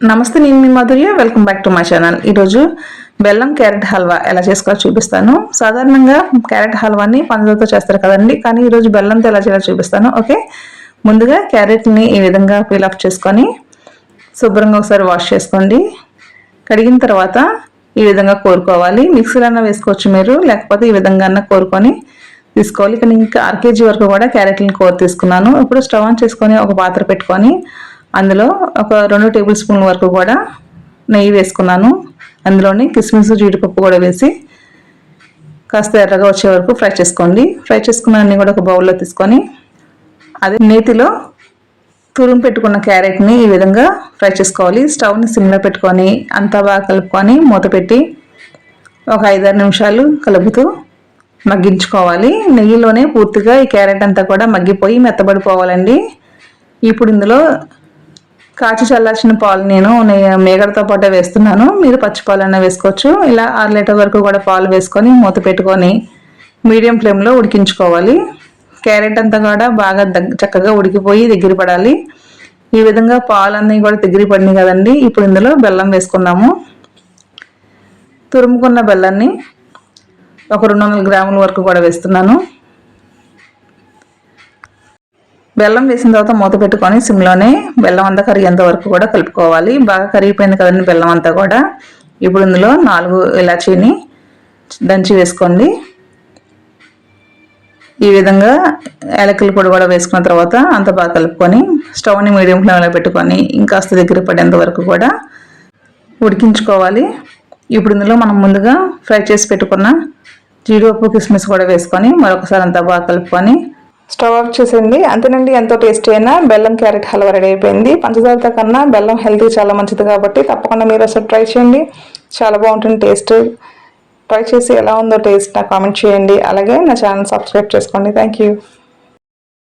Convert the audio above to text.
నమస్తే నేను మీ Madhurya. Welcome back to my channel ఈరోజు బెల్లం క్యారెట్ హల్వా ఎలా చేసుకోవాలో చూపిస్తాను. సాధారణంగా క్యారెట్ హల్వాని పందులతో చేస్తారు కదండి కానీ ఈరోజు బెల్లంతో ఎలా చేయాలో చూపిస్తాను ఓకే? ముందుగా క్యారెట్ని ఈ విధంగా పీల్ ఆఫ్ చేసుకొని శుభ్రంగా ఒకసారి వాష్ చేసుకోండి. కడిగిన తర్వాత ఈ విధంగా కోరుకోవాలి. మిక్సీలన్నా వేసుకోవచ్చు మీరు లేకపోతే ఈ విధంగా కోరుకొని తీసుకోవాలి. ఇక్కడ ఇంకా అర కేజీ వరకు కూడా క్యారెట్లను కోరి తీసుకున్నాను. ఇప్పుడు స్టవ్ ఆన్ చేసుకొని ఒక పాత్ర పెట్టుకొని అందులో ఒక రెండు టేబుల్ స్పూన్ల వరకు కూడా నెయ్యి వేసుకున్నాను. అందులోని కిస్మిస్ జీడిపప్పు కూడా వేసి కాస్త ఎర్రగా వచ్చే వరకు ఫ్రై చేసుకోండి. ఫ్రై చేసుకున్న అన్ని కూడా ఒక బౌల్లో తీసుకొని అదే నేతిలో తురుము పెట్టుకున్న క్యారెట్ని ఈ విధంగా ఫ్రై చేసుకోవాలి. స్టవ్ని సిమ్లో పెట్టుకొని అంతా బాగా కలుపుకొని మూత పెట్టి ఒక ఐదారు నిమిషాలు కలుపుతూ మగ్గించుకోవాలి. నెయ్యిలోనే పూర్తిగా ఈ క్యారెట్ అంతా కూడా మగ్గిపోయి మెత్తబడిపోవాలండి. ఇప్పుడు ఇందులో కాచి చల్లార్చిన పాలు నేను మేగడతో పాటే వేస్తున్నాను. మీరు పచ్చి పాలన్నా వేసుకోవచ్చు. ఇలా ఆరు లీటర్ వరకు కూడా పాలు వేసుకొని మూత పెట్టుకొని మీడియం ఫ్లేమ్లో ఉడికించుకోవాలి. క్యారెట్ అంతా కూడా బాగా చక్కగా ఉడికిపోయి దగ్గర పడాలి. ఈ విధంగా పాలన్నీ కూడా దగ్గర పడినాయి కదండి. ఇప్పుడు ఇందులో బెల్లం వేసుకున్నాము. తురుముకున్న బెల్లాన్ని ఒక రెండు వందల గ్రాముల వరకు కూడా వేస్తున్నాను. బెల్లం వేసిన తర్వాత మూత పెట్టుకొని సిమ్లోనే బెల్లం అంతా కరిగేంత వరకు కూడా కలుపుకోవాలి. బాగా కరిగిపోయింది కదండి బెల్లం అంతా కూడా. ఇప్పుడు ఇందులో నాలుగు ఇలాచీని దంచి వేసుకోండి. ఈ విధంగా ఏలకల పొడి కూడా వేసుకున్న తర్వాత అంత బాగా కలుపుకొని స్టవ్ని మీడియం ఫ్లేమ్లో పెట్టుకొని ఇంకాస్త దగ్గర పడేంత వరకు కూడా ఉడికించుకోవాలి. ఇప్పుడు ఇందులో మనం ముందుగా ఫ్రై చేసి పెట్టుకున్న జీడిపప్పు కిస్మిస్ కూడా వేసుకొని మరొకసారి అంతా బాగా కలుపుకొని స్టవ్ ఆఫ్ చేసింది. అంతేనండి ఎంతో టేస్టీ అయినా బెల్లం క్యారెట్ హల్వా రెడీ అయిపోయింది. పంచదారతో కన్నా బెల్లం హెల్తీ చాలా మంచిది కాబట్టి తప్పకుండా మీరు అసలు ట్రై చేయండి. చాలా బాగుంటుంది టేస్ట్. ట్రై చేసి ఎలా ఉందో టేస్ట్ నాకు కామెంట్ చేయండి. అలాగే నా ఛానల్ సబ్స్క్రైబ్ చేసుకోండి. Thank you.